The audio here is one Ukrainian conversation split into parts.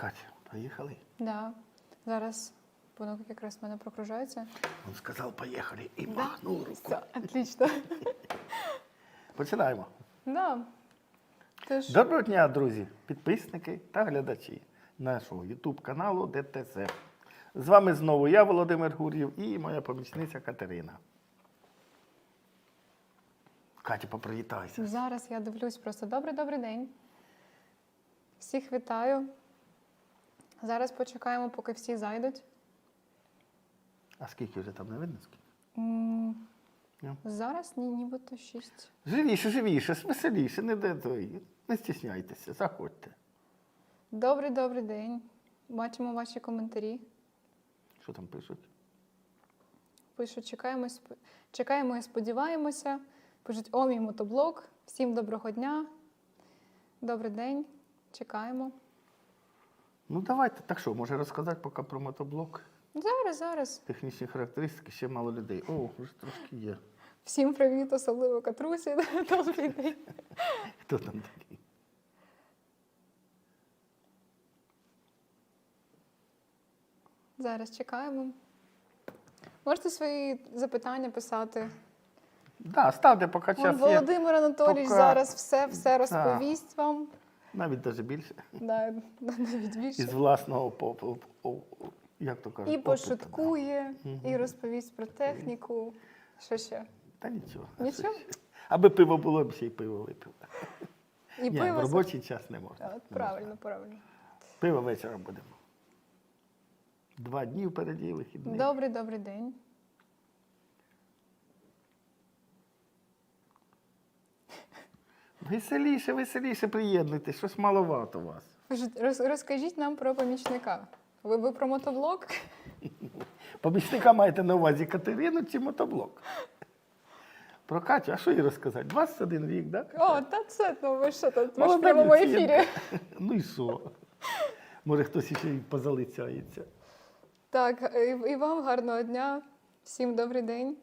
Катя, поїхали. Да. Зараз воно якраз в мене прокружається. Він сказав, поїхали і махнув руку. Все, отлично. Починаємо. Да. Тож, Доброго дня, друзі, підписники та глядачі нашого YouTube каналу ДТС. З вами знову я, Володимир Гур'єв, і моя помічниця Катерина. Катя, попривітайся. зараз я дивлюсь просто добрий добрий день. Всіх вітаю. Зараз почекаємо, поки всі зайдуть. А скільки вже там не видно? Скільки? М, Ні. Зараз ні, нібито шість. Живіше, живіше, веселіше, не де той. Не стісняйтеся, заходьте. Добрий добрий день. Бачимо ваші коментарі. Що там пишуть? Пишуть, чекаємо, чекаємо і сподіваємося. Пишуть о, мій мотоблог. Всім доброго дня. Добрий день. Чекаємо. Ну давайте, так що, може розказати поки про мотоблок? Зараз, зараз. Технічні характеристики, ще мало людей. О, вже трошки є. Всім привіт, особливо Катрусі. Добрий день. Хто там такий? Зараз чекаємо. Можете свої запитання писати. Да, ставте, поки час є. Володимир Анатолійович Поки- зараз все, все розповість вам. Навіть навіть більше. Да, навіть більше. Із власного попу. Як то кажуть? І опиту, пошуткує, і розповість про техніку. Що ще? Та нічого. Нічого? Аби пиво було, б ще й пиво випив. І Ні, пиво. в робочий час не можна. от Правильно, можна. правильно. Пиво вечором будемо. Два дні впереді вихідних. Добрий, добрий день. Веселіше, веселіше приєднуйтесь, щось маловато вас. Роз- Розкажіть нам про помічника. Ви, ви про мотоблок? Помічника маєте на увазі Катерину чи мотоблок? Про Катю, а що їй розказати? 21 рік, так? О, та це, ну ви що тут? Ми ж в Молода прямому дівчинка. ефірі. Ну і що? Може, хтось ще й позалицяється. Так, і, і вам гарного дня. Всім добрий день.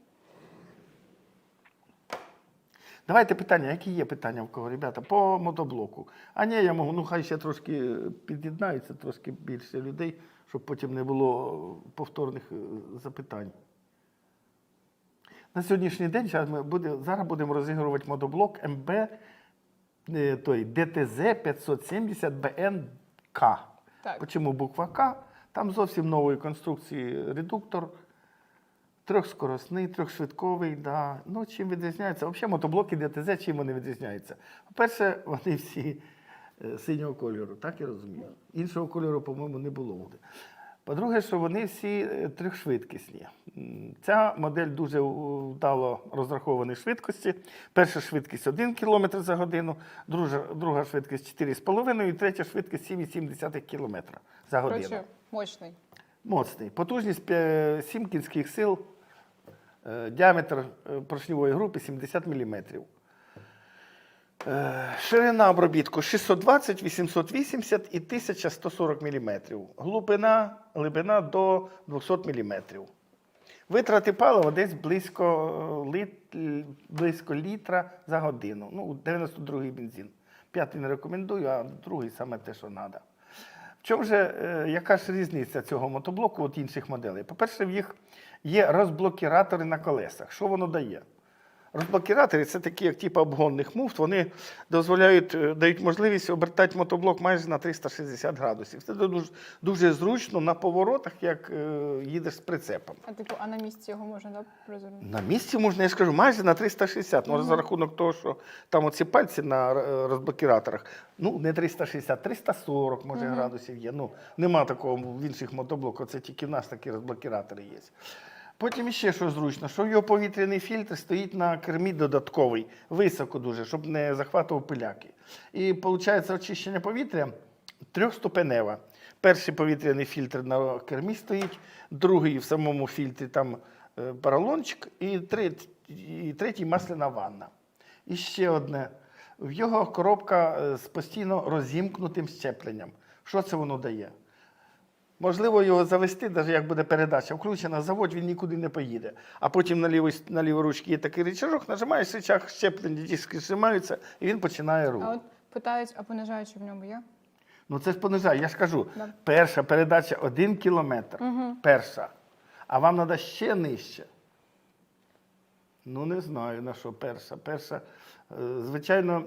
Давайте питання, які є питання в кого, ребята, по мотоблоку. А ні, я можу, ну хай ще трошки під'єднаються, трошки більше людей, щоб потім не було повторних е, запитань. На сьогоднішній день зараз, ми буде, зараз будемо розігрувати мотоблок МБ е, той ДТЗ 570 БНК. Чому буква К? Там зовсім нової конструкції редуктор. Трьохскоросний, трьохшвидковий, да. Ну, чим відрізняється? Взагалі мотоблоки ДТЗ, чим вони відрізняються? По-перше, вони всі е, синього кольору, так я розумію. Іншого кольору, по-моєму, не було. По-друге, що вони всі е, трьохшвидкісні. Ця модель дуже вдало розраховані швидкості. Перша швидкість 1 км за годину, друга, друга швидкість 4,5 і третя швидкість 7,7 км за годину. Коротше, мощний. Моцний. Потужність 7 кінських сил, діаметр е, поршневої групи 70 мм. Ширина обробітку 620, 880 і 1140 мм. Глибина, глибина до 200 мм. Витрати палива десь близько, е, літ, близько літра за годину. Ну, 92-й бензин. П'ятий не рекомендую, а другий саме те, що треба. В чому е, яка ж різниця цього мотоблоку від інших моделей? По-перше, в їх є розблокіратори на колесах. Що воно дає? Розблокіратори це такі, як типу обгонних муфт, вони дозволяють, е, дають можливість обертати мотоблок майже на 360 градусів. Це дуже, дуже зручно на поворотах, як е, їдеш з прицепом. А типу, а на місці його можна да, розвернути? На місці можна, я ж кажу, майже на 360. Може, за рахунок того, що там оці пальці на е, розблокіраторах, ну не 360, 340 може градусів є. Ну, нема такого в інших мотоблоках, це тільки в нас такі розблокіратори є. Потім ще що зручно, що його повітряний фільтр стоїть на кермі додатковий, високо дуже, щоб не захватував пиляки. І виходить очищення повітря трьохступенева. Перший повітряний фільтр на кермі стоїть, другий в самому фільтрі там е, поролончик, і третій, і третій масляна ванна. І ще одне. В його коробка е, з постійно розімкнутим щепленням. Що це воно дає? Можливо, його завести, навіть як буде передача включена, заводь він нікуди не поїде. А потім на лівій, на лівій ручці є такий рычажок, нажимаєш рычаг, щеплення диски зжимаються, і він починає рух. А от питають, а понижаючи в ньому є? Ну це ж понижає. Я ж кажу, Да. перша передача один кілометр. Перша. А вам треба ще нижче. Ну, не знаю на що перша. Перша, е, звичайно,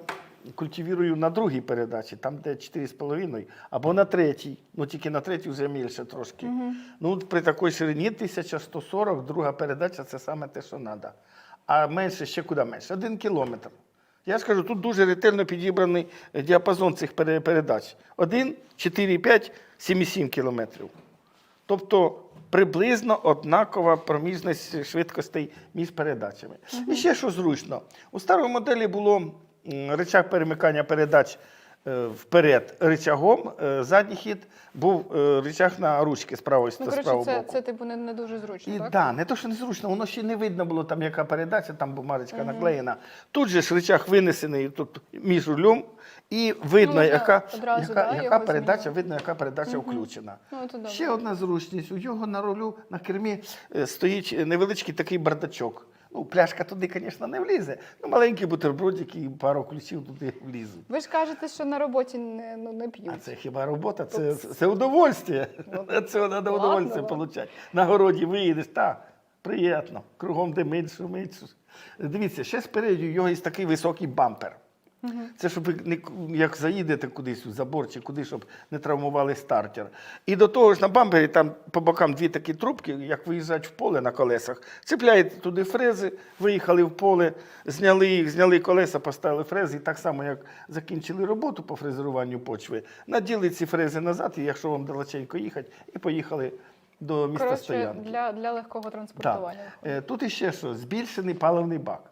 культивірую на другій передачі, там де 4,5, або на третій. Ну тільки на третій вже більше трошки. Ну, при такій ширині 1140, друга передача це саме те, що треба. А менше ще куди менше? Один кілометр. Я ж кажу, тут дуже ретельно підібраний е, діапазон цих передач. 1, 4, 5, 7,7 кілометрів. Тобто приблизно однакова проміжність швидкостей між передачами. І ще що зручно. У старої моделі було рычаг перемикання передач е, вперед рычагом, е, задній хід був е, рычаг на ручки з правої Ну, з коротше, правого це, боку. це типу не, не дуже зручно, І так? да, не то, що незручно, воно ще не видно було, там яка передача, там бумажечка наклеєна. Тут же ж рычаг винесений тут між рулем, і видно, можна яка, одразу, яка, да, яка його передача, змінювати. видно, яка передача включена. Ну, це добре. Ще одна зручність. У нього на рулю на кермі е, стоїть невеличкий такий бардачок. Ну, пляшка туди, звісно, не влізе. Ну, маленький бутербродик і пару ключів туди влізуть. Ви ж кажете, що на роботі не, ну, не п'ють. А це хіба робота? Це, це удовольствие. Це треба удовольствие отримати. На городі виїдеш, так, приємно. Кругом димить, шумить. Дивіться, ще спереду його є такий високий бампер. Це щоб не, як заїдете кудись у забор чи куди, щоб не травмували стартер. І до того ж на бампері там по бокам дві такі трубки, як виїжджають в поле на колесах. Цепляєте туди фрези, виїхали в поле, зняли їх, зняли колеса, поставили фрези. І так само, як закінчили роботу по фрезеруванню почви, наділи ці фрези назад, і якщо вам далеченько їхати, і поїхали до міста Коротше, стоянки. для, для легкого транспортування. Е, Тут іще що, збільшений паливний бак.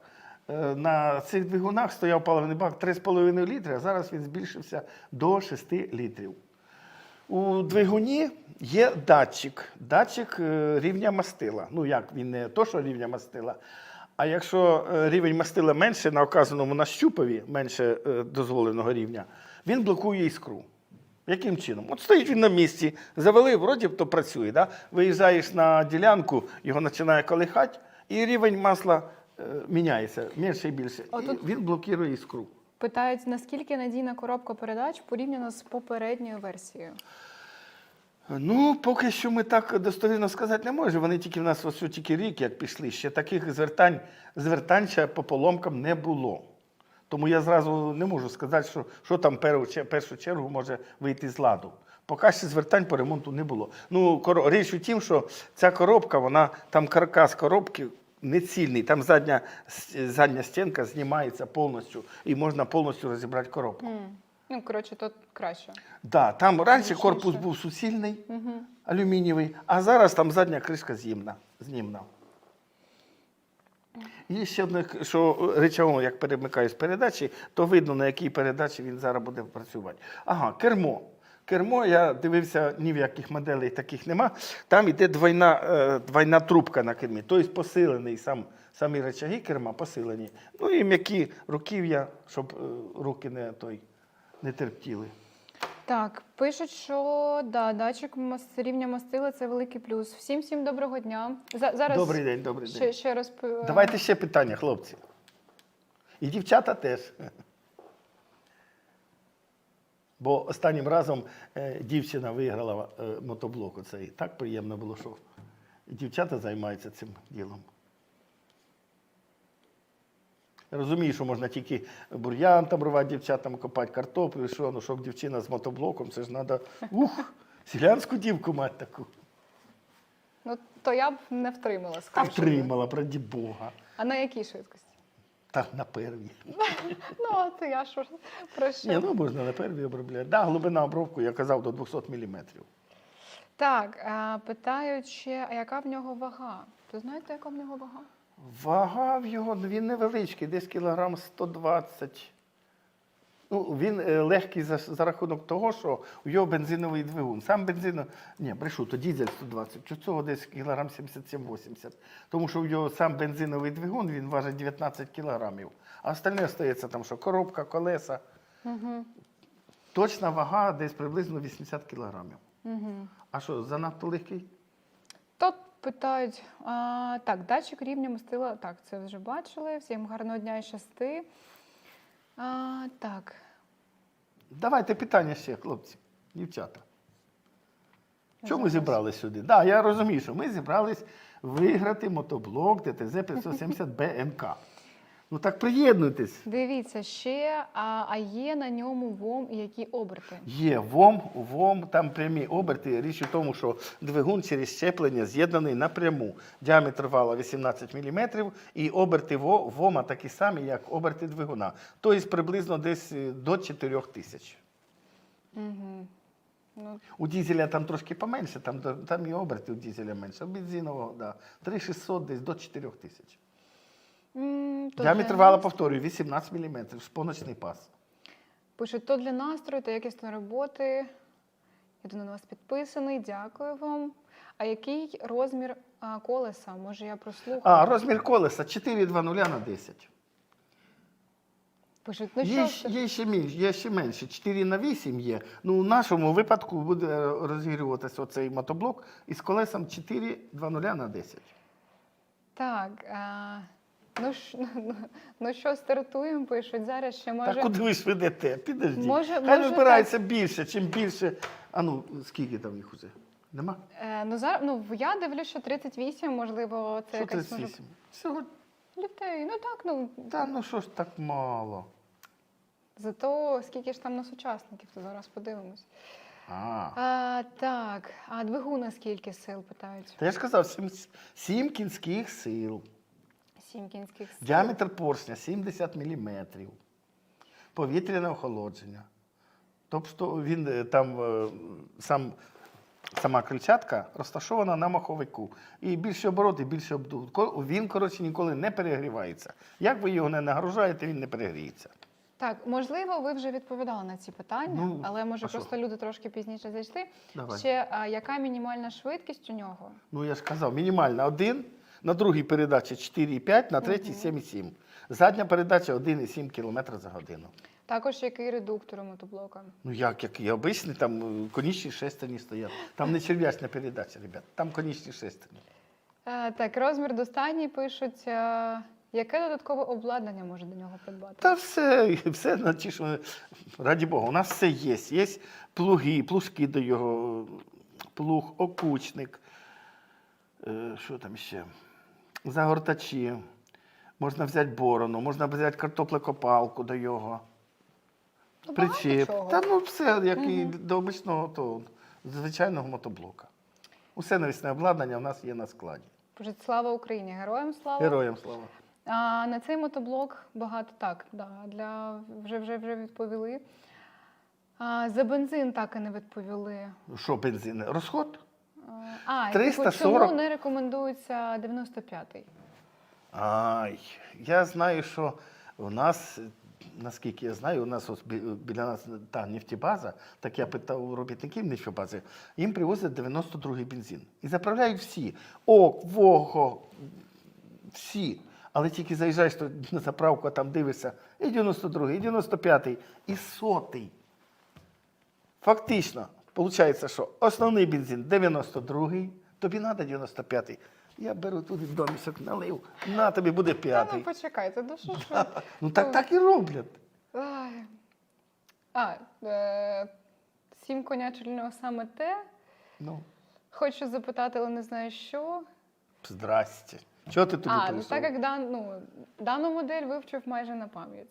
Е, На цих двигунах стояв паливний бак 3,5 літри, а зараз він збільшився до 6 літрів. У двигуні є датчик, датчик е, рівня мастила. Ну як він не то, що рівня мастила. А якщо е, рівень мастила менше на оказаному на щупові, менше дозволеного рівня, він блокує іскру. Яким чином? От стоїть він на місці, завели, вроді б то працює. Да? Виїжджаєш на ділянку, його починає колихати, і рівень масла міняється менше і більше. І він блокує іскру. Питають, наскільки надійна коробка передач порівняно з попередньою версією. Ну, поки що ми так достовірно сказати не можемо. Вони тільки в нас ось тільки рік, як пішли. Ще таких звертань, звертань ще по поломкам не було. Тому я зразу не можу сказати, що, що там першу, першу чергу може вийти з ладу. Поки ще звертань по ремонту не було. Ну, річ у тім, що ця коробка, вона там каркас коробки не цільний. Там задня, задня стінка знімається повністю і можна повністю розібрати коробку. М. Ну, коротше, то краще. Да, там раніше корпус був суцільний, алюмінієвий, а зараз там задня кришка з'ємна, знімна. І ще одне, що речово, як перемикаю з передачі, то видно, на якій передачі він зараз буде працювати. Ага, кермо. Кермо, я дивився, ні в яких моделей таких нема. Там йде двойна, е, двойна трубка на кермі, тобто посилений сам, самі речаги керма посилені. Ну і м'які руків'я, щоб е, руки не, той, не терптіли. Так, пишуть, що да, датчик рівня мастила це великий плюс. Всім всім доброго дня. За, зараз Добрий день, добрий ще, день. ще раз п- Давайте ще питання, хлопці. І дівчата теж. Бо останнім разом е, дівчина виграла е, мотоблок. Оцей. Так приємно було, що дівчата займаються цим ділом. Розумію, що можна тільки бур'ян там рвати дівчатам, копати картоплю, що, ну, щоб дівчина з мотоблоком, це ж треба ух, селянську дівку мати таку. Ну, то я б не втримала, А втримала, раді Бога. А на якій швидкості? Так на первій. Ну, це я що про що? Ні, ну можна на первій обробляти. Да, глибина обробку, я казав, до 200 мм. Так, а, питають ще, а яка в нього вага? Ви знаєте, яка в нього вага? Вага в його, він невеличкий, десь кілограм 120. Ну, він е, легкий за, за рахунок того, що у його бензиновий двигун. Сам бензин, ні, брешу, то дізель 120, у цього десь кілограм 77-80. Тому що у нього сам бензиновий двигун він важить 19 кілограмів. А остальне остається там, що коробка, колеса. Угу. Точна вага десь приблизно 80 кілограмів. Угу. А що, занадто легкий? Тут питають, а, так, датчик рівня мастила, так, це вже бачили. Всім гарного дня і щасти. А, так, Давайте питання ще, хлопці. дівчата. Чому ми зібрались сюди? Так, да, я розумію, що ми зібрались виграти мотоблок ДТЗ 570 БМК. Ну так приєднуйтесь. Дивіться, ще, а, а є на ньому ВОМ і які оберти? Є ВОМ, ВОМ, там прямі оберти. Річ у тому, що двигун через щеплення з'єднаний напряму. Діаметр вала 18 мм, і оберти Во- ВОМа такі самі, як оберти двигуна. Тобто приблизно десь е, до 4 тисяч. Угу. Ну, У дізеля там трошки поменше, там, там і оберти у дізеля менше. У бензинового, да, 3600 десь до 4 тисяч. М, то Діаметр для вала, нас- повторюю, 18 мм, шпоночний пас. Пишуть, то для настрою та якісної роботи. Я тут на вас підписаний, дякую вам. А який розмір а, колеса? Може, я прослухаю? А, розмір колеса 4,20 на 10. Пишуть, ну Є, що щ- є, ще менше, є ще менше, 4 на 8 є. Ну, у нашому випадку буде розігріватися оцей мотоблок із колесом 4,20 на 10. так. А, ну, ж, ну, ну що, стартуємо, пишуть. Зараз ще може. Так куди ви ж ведете? Підождіть. Може- Хай може розбирається більше, чим більше. А ну, скільки там їх уже? Нема? Е, ну, зараз, ну, я дивлюся, що 38, можливо, це Що якась може, 38? Всього, дітей. Ну так, ну та ну що ж так мало. зато скільки ж там на сучасників, то зараз подивимось. А. А, так, а двигуна скільки сил питають? Та я ж казав, 7, 7 кінських сил. Сім кінських сил. Діаметр поршня 70 мм. Повітряне охолодження. Тобто він е, там е, сам, сама крильчатка розташована на маховику. І більше обороти, більше обдув. Він, коротше, ніколи не перегрівається. Як ви його не нагружаєте, він не перегріється. Так, можливо, ви вже відповідали на ці питання, Ну, але може просто люди трошки пізніше зайшли. Давай. Ще а, яка мінімальна швидкість у нього? Ну, я ж казав, мінімальна 1, на другій передачі 4,5, на третій 7,7. Задня передача 1,7 км за годину. Також який редуктор у мотоблока? Ну як, як і обичний, там е, конічні шестерні стоять. Там не черв'ячна передача, ребят, там конічні шестерні. Е, так, розмір достатній пишуть. Е, яке додаткове обладнання може до нього придбати? Та все, все на ті, що, раді Бога, у нас все є. Є плуги, плужки до його, плуг, окучник, е, що там ще? Загортачі. Можна взяти борону, можна взяти картоплекопалку до його. Ну, багато чого. Та ну все, як і до обичного то, звичайного мотоблока. Усе навісне обладнання у нас є на складі. Пишуть слава Україні, героям слава. Героям слава. А на цей мотоблок багато так, да, для вже вже вже відповіли. А, за бензин так і не відповіли. Що бензин? Розход? А, А, 340. типу, чому не рекомендується 95-й? Ай, я знаю, що у нас, наскільки я знаю, у нас ось біля нас та нефтебаза, так я питав у робітників нефтебази, їм привозять 92-й бензин. І заправляють всі. ОК, ВОГО, всі. Але тільки заїжджаєш на заправку, а там дивишся, і 92-й, і 95-й, і сотий. Фактично, виходить, що основний бензин 92-й, тобі треба 95-й. Я беру туди домісок, налив, на тобі буде Та ну почекайте, ну що ж ви? Ну так так і роблять. Ай. А, е, сім конячельного саме те. Ну, Хочу запитати, але не знаю що. здрасте. Чого ти туди а, ну прийшов? так як дан, ну, дану модель вивчив майже на пам'ять.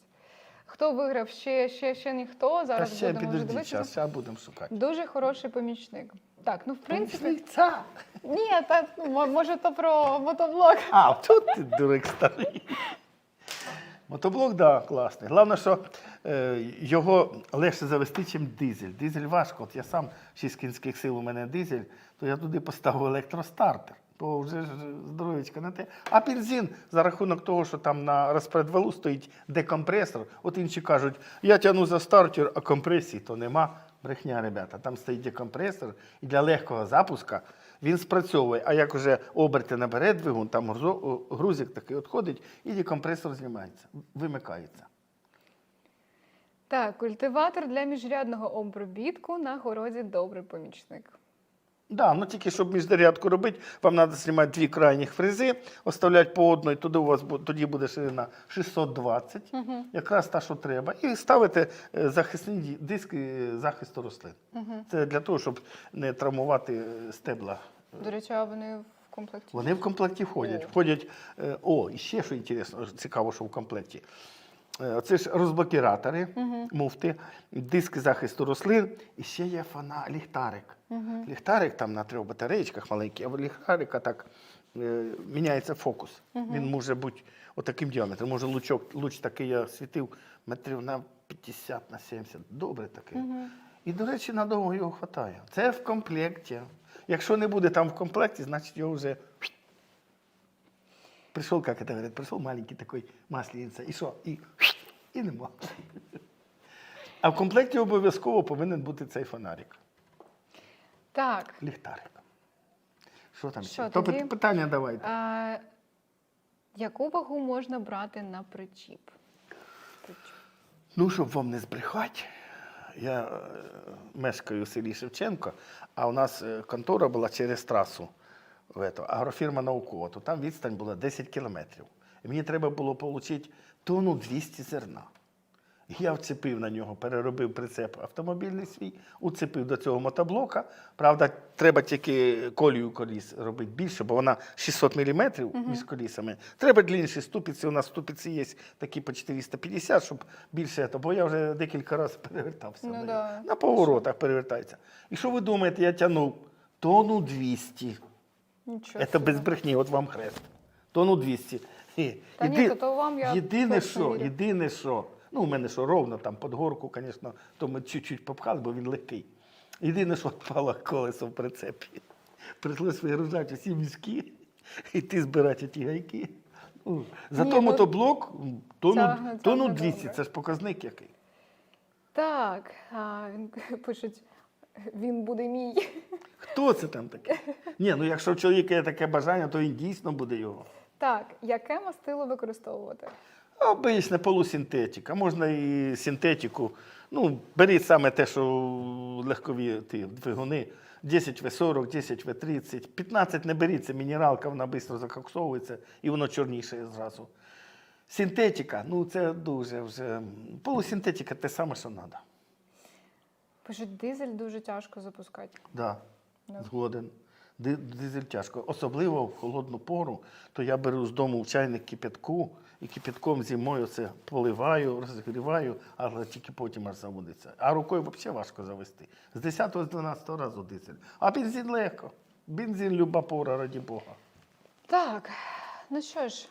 Хто виграв? Ще, ще, ще ніхто. Та Зараз ще будемо вже підожди, дивитися. час, будемо шукати. Дуже хороший помічник. Так, ну в принципі. Помічниця. Ні, та ну, мо- може то про мотоблок. А, тут ти дурик старий. Мотоблок, так, да, класний. Головне, що е, його легше завести, ніж дизель. Дизель важко. От я сам 6 кінських сил у мене дизель, то я туди поставив електростартер. Бо вже здоров'ячка на те. А бензин за рахунок того, що там на розпредвалу стоїть декомпресор. От інші кажуть, я тягну за стартер, а компресії то нема. Брехня, ребята. Там стоїть декомпресор, і для легкого запуска він спрацьовує. А як уже оберти набере двигун, там грузик такий відходить, і декомпресор знімається, вимикається. Так, культиватор для міжрядного обробітку на городі добрий помічник. Да, ну тільки щоб міждорядку робити, вам треба знімати дві крайніх фрези, оставляти по одній, туди у вас тоді буде ширина 620, якраз та, що треба. І ставити е, захисні диски захисту рослин. Це для того, щоб не травмувати е, стебла. До речі, а вони в комплекті. Вони в комплекті входять. Входять, е, о, і ще що інтересно, цікаво, що в комплекті. Е, Це ж розблокіратори, муфти, диски захисту рослин, і ще є фона, ліхтарик. Ліхтарик там на трьох батареєчках маленький, а в ліхтарика так е, міняється фокус. Він може бути отаким діаметром. Може лучок, луч такий я світив метрів на 50 на 70. Добре такий. І, до речі, надовго його вистачає. Це в комплекті. Якщо не буде там в комплекті, значить його вже Пришел, как это говорят, пришел маленький такой масленица, і що? І, і нема. А в комплекті обов'язково повинен бути цей фонарик, Так. ліхтарик. Що там Що, ще? То тоді? питання давайте. А, яку вагу можна брати на причіп? Причіп. Ну, щоб вам не збрехати, я е, мешкаю в селі Шевченко, а у нас е, контора була через трасу. В ето, агрофірма наукова, то там відстань була 10 кілометрів. І мені треба було отримати тонну 200 зерна. Я вцепив на нього, переробив прицеп автомобільний свій, уцепив до цього мотоблока. Правда, треба тільки колію коліс робити більше, бо вона 600 мм між колісами. Треба длинніші ступиці. У нас ступиці є такі по 450, щоб більше, бо я вже декілька разів перевертався. Ну на, да. на поворотах перевертається. І що ви думаєте, я тягнув тонну 200. Нічого. Це без брехні, от вам хрест. Тонну 200. Хі. Та ні, то то вам я єдине, що, єдине, що, ну, у мене що ровно там під горку, звісно, то ми чуть-чуть попхали, бо він легкий. Єдине, що впало колесо в прицепі. Прийшлось вигружати усі мішки, йти збирати ті гайки. Ну, Зато ну, мотоблок м, тонну, тонну 200, добре. це ж показник який. Так, а, він пишуть, він буде мій. Хто це там таке? Ні, ну якщо в чоловіка є таке бажання, то він дійсно буде його. Так, яке мастило використовувати? Обична полусинтетика, можна і синтетику. Ну, беріть саме те, що легкові ті двигуни. 10 В40, 10 В30. 15 не беріть, це мінералка, вона швидко закоксовується і воно чорніше зразу. Синтетика, ну це дуже вже. Полусинтетика те саме, що треба. Пишуть, дизель дуже тяжко запускати. Да, Да. згоден. Дизель тяжко. Особливо в холодну пору, то я беру з дому в чайник кипятку і кипятком зимою це поливаю, розгріваю, але тільки потім аж заводиться. А рукою взагалі важко завести. З 10 з 12 разу дизель. А бензин легко. Бензин люба пора, раді Бога. Так, ну що ж,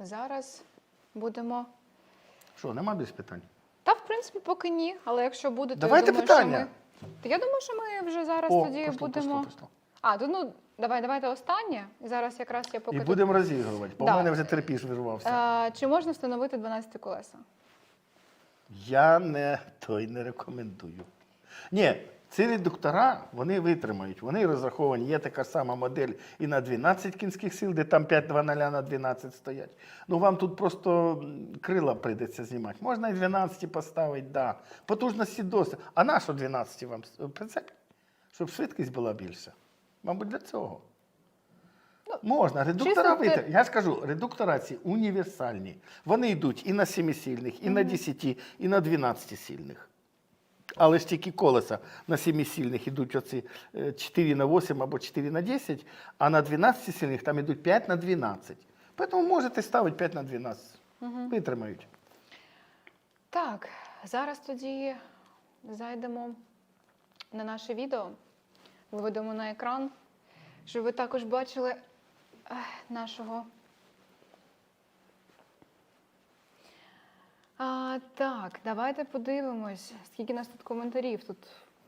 зараз будемо. Що, нема більш питань? Та, в принципі, поки ні, але якщо буде, то Давайте я думаю, питання. що ми. Та я думаю, що ми вже зараз О, тоді пішло, будемо. пішло, пішло. А, то ну давай, давайте останнє. Зараз якраз я поки І будемо розігрувати, бо Да. в мене вже терпіш вирвався. А, чи можна встановити 12 колеса? Я не той не рекомендую. Ні, ці редуктора вони витримають, вони розраховані. Є така сама модель і на 12 кінських сил, де там 5-2-0 на 12 стоять. Ну вам тут просто м, крила прийдеться знімати. Можна і 12 поставити, да. Потужності досить. А на що 12 вам с- прицеп? Щоб швидкість була більша. Мабуть, для цього. Можна, редуктора чисто те- Я ж кажу, редуктора ці універсальні. Вони йдуть і на 7-сильних, і на 10, і на 12 сильних. Але ж тільки колеса на 7 сильних йдуть оці е, 4 на 8 або 4 на 10, а на 12 сильних там йдуть 5 на 12. Тому можете ставити 5 на 12. Витримають. Так, зараз тоді зайдемо на наше відео, виведемо на екран, щоб ви також бачили нашого. А, так, давайте подивимось, скільки нас тут коментарів. Тут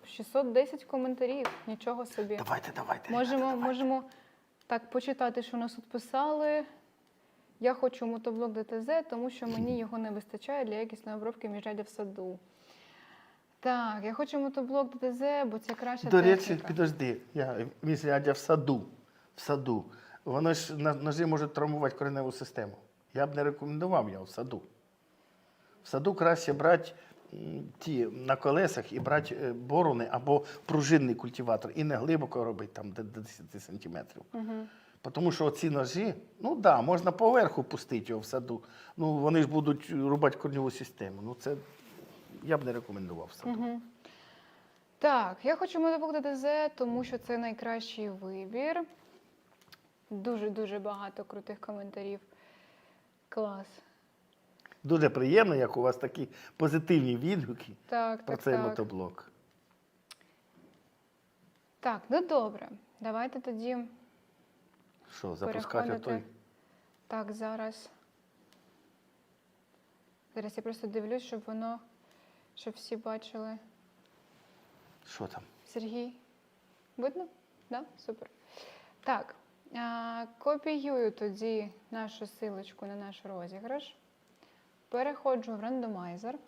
610 коментарів, нічого собі. Давайте, давайте. Можемо, давайте. можемо так почитати, що нас тут писали. Я хочу мотоблок ДТЗ, тому що мені його не вистачає для якісної обробки міжрядя в саду. Так, я хочу мотоблок ДТЗ, бо це краща До речі, техніка. підожди, я міжряддя в саду. В саду. Воно ж ножі можуть травмувати кореневу систему. Я б не рекомендував його в саду. В саду краще брати ті на колесах і брати е, борони або пружинний культиватор і не глибоко робити там до до 10 сантиметрів. Угу. Тому що ці ножі, ну так, да, можна поверху пустити його в саду. Ну вони ж будуть рубати корньову систему. Ну це я б не рекомендував в. Угу. Так, я хочу мотоблок ДТЗ, тому що це найкращий вибір. Дуже-дуже багато крутих коментарів. Клас. Дуже приємно, як у вас такі позитивні відгуки Так, про так, цей так. мотоблок. Так, ну добре. Давайте тоді Що, запускати отой? Так, зараз. Зараз я просто дивлюсь, щоб воно, щоб всі бачили. Що там? Сергій, видно? Да? Супер. Так, а, копіюю тоді нашу силочку на наш розіграш. Переходжу в рандомайзер.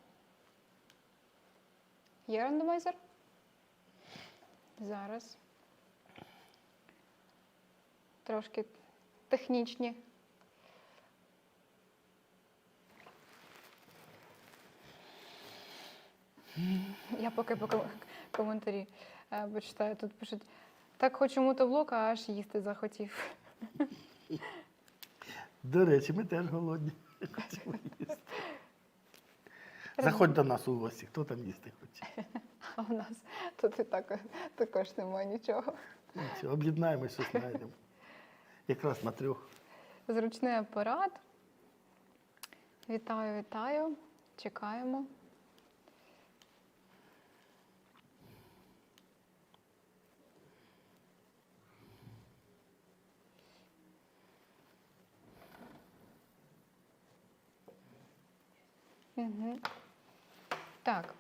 Є рандомайзер? Зараз. Трошки технічні. Я поки по коментарі е, почитаю. Тут пишуть, так хочу мотоблок, а аж їсти захотів. До речі, ми теж голодні. Хочемо їсти. Заходь до нас у гості, хто там їсти хоче. А в нас тут і так, також немає нічого. Нічого, Об'єднаємося, щось знайдемо. Якраз на трьох. Зручний апарат. Вітаю, вітаю. Чекаємо. Угу. Так.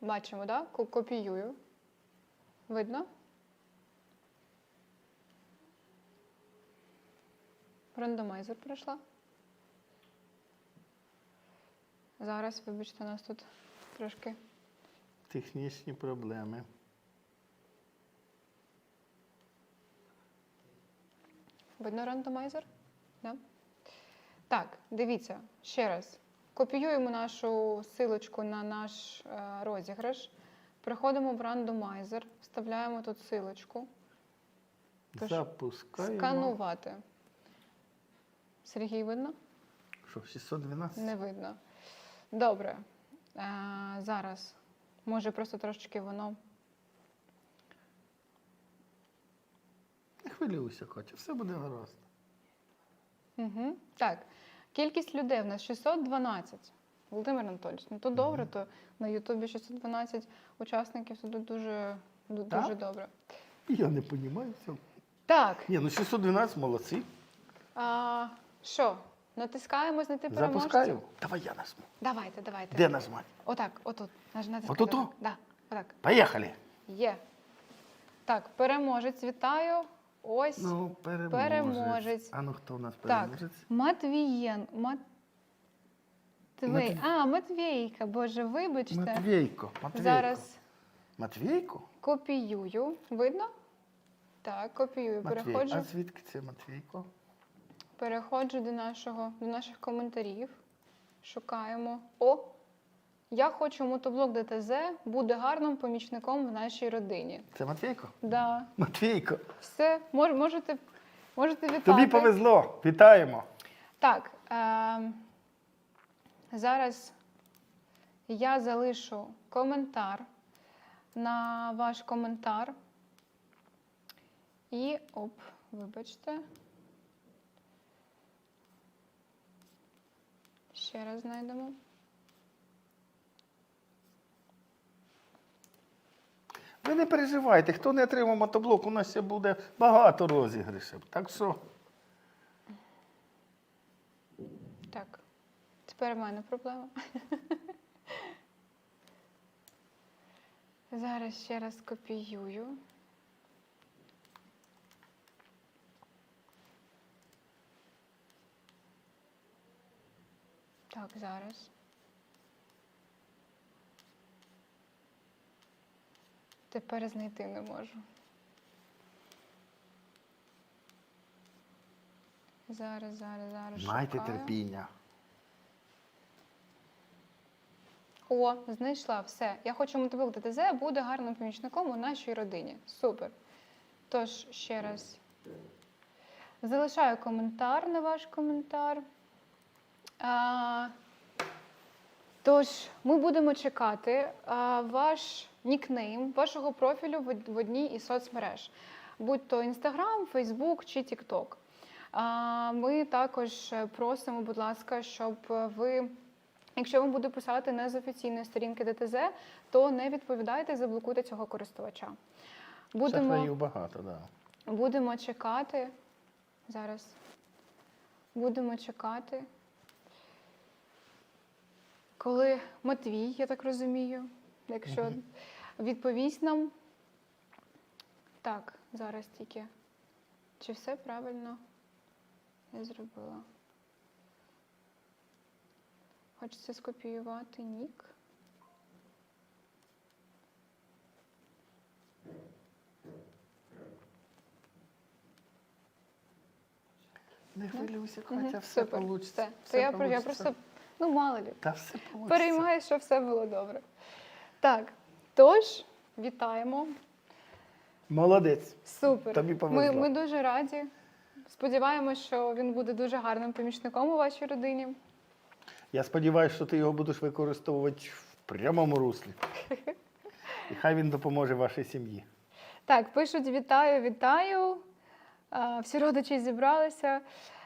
Бачимо, так? Да? Копіюю. Видно? Рандомайзер пройшла. Зараз, вибачте, у нас тут трошки. Технічні проблеми. Видно рандомайзер? Да? Так, дивіться, ще раз. Копіюємо нашу силочку на наш е, розіграш. Приходимо в рандомайзер, вставляємо тут силочку. Тож, Запускаємо. Сканувати. Сергій видно? Що, 612? Не видно. Добре. Е, зараз. Може, просто трошечки воно. Не хвилюйся, Катя, все буде гаразд. Угу. Так. Кількість людей в нас 612. Володимир Анатолійович, ну то добре, то на Ютубі 612 учасників, то дуже, Так? дуже добре. Я не розумію цього. Так, Ні, ну 612 молодці. а, що? Натискаємо знайти переможця? Запускаю. Давай я нажму. Давайте, давайте. Де нажмати? Отак, отут. Наж- натискайте. Отут-о? Да, отак. Поїхали. Є. Так, переможець, вітаю. Ось. Ну, переможець. Переможець. А ну хто у нас Так, переможець? Матвієн. Мат... Матвій- А, Матвійка, боже, вибачте. Матвійко. Матвійко. Зараз Матвійко? копіюю. Видно? Так, копіюю. Матвій. Переходжу, А звідки це Матвійко? переходжу до, нашого, до наших коментарів. Шукаємо. О! Я хочу мотоблок ДТЗ, буде гарним помічником в нашій родині. Це Матвійко? Да. Матвійко. Все, мож, можете, можете вітати. Тобі повезло. Вітаємо. Так, е, зараз я залишу коментар на ваш коментар. І оп, вибачте. Ще раз знайдемо. Ви не переживайте, хто не отримав мотоблок, у нас ще буде багато розіграшів. Так що Так, тепер в мене проблема. Зараз ще раз копіюю. Так, зараз. Тепер знайти не можу. Зараз, зараз, зараз. майте шукаю. терпіння. О, знайшла все. Я хочу мотоблок ДТЗ буде гарним помічником у нашій родині. Супер. Тож, ще раз. Залишаю коментар на ваш коментар. А, тож, ми будемо чекати а, ваш нікнейм вашого профілю в, одній із соцмереж, будь то Instagram, Facebook чи TikTok. Ми також просимо, будь ласка, щоб ви, якщо вам буде писати не з офіційної сторінки ДТЗ, то не відповідайте, заблокуйте цього користувача. Будемо, багато. Да. будемо чекати. Зараз. Будемо чекати. Коли Матвій, я так розумію, якщо відповість нам. Так, зараз тільки. Чи все правильно я зробила? Хочеться скопіювати нік. Не хвилюйся, Катя, все вийде. То я, я просто, ну мало лі. Та все. Переймаю, що все було добре. Так, тож, вітаємо. Молодець. Супер. Тобі ми, ми дуже раді. Сподіваємось, що він буде дуже гарним помічником у вашій родині. Я сподіваюся, що ти його будеш використовувати в прямому руслі. І хай він допоможе вашій сім'ї. Так, пишуть вітаю, вітаю. А, всі родичі зібралися.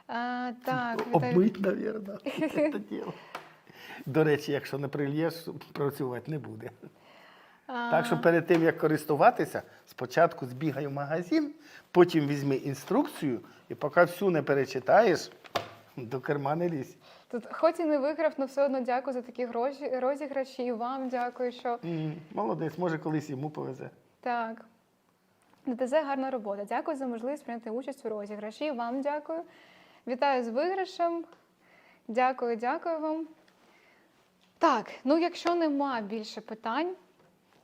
А, так, вітаю. Обмить, мабуть, це діло. До речі, якщо не прильєш, працювати не буде. Так що перед тим, як користуватися, спочатку збігай в магазин, потім візьми інструкцію, і поки всю не перечитаєш, до керма не лізь. Тут, хоч і не виграв, але все одно дякую за такі гроші, розіграші. І вам дякую, що Молодець, може колись йому повезе. Так. ДТЗ гарна робота. Дякую за можливість прийняти участь у розіграші. Вам дякую. Вітаю з виграшем. Дякую, дякую вам. Так, ну якщо нема більше питань,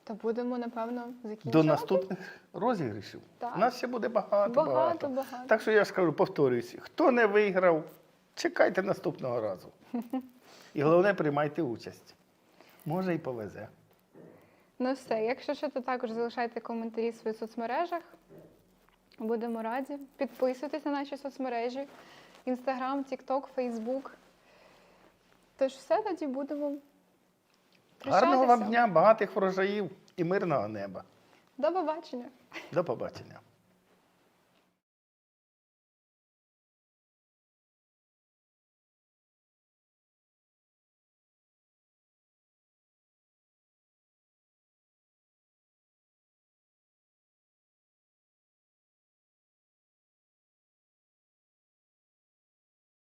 то будемо, напевно, закінчувати. До наступних розіграшів. Так. У нас ще буде багато. Багато, Багато, багато. Так що я ж кажу, повторююся, хто не виграв, чекайте наступного разу. І головне, приймайте участь. Може і повезе. Ну все, якщо що, то також залишайте коментарі в своїх соцмережах. Будемо раді. Підписуйтесь на наші соцмережі: Інстаграм, Тікток, Фейсбук. Тож все тоді будемо. Гарного вам дня, багатих врожаїв і мирного неба. До побачення. До побачення.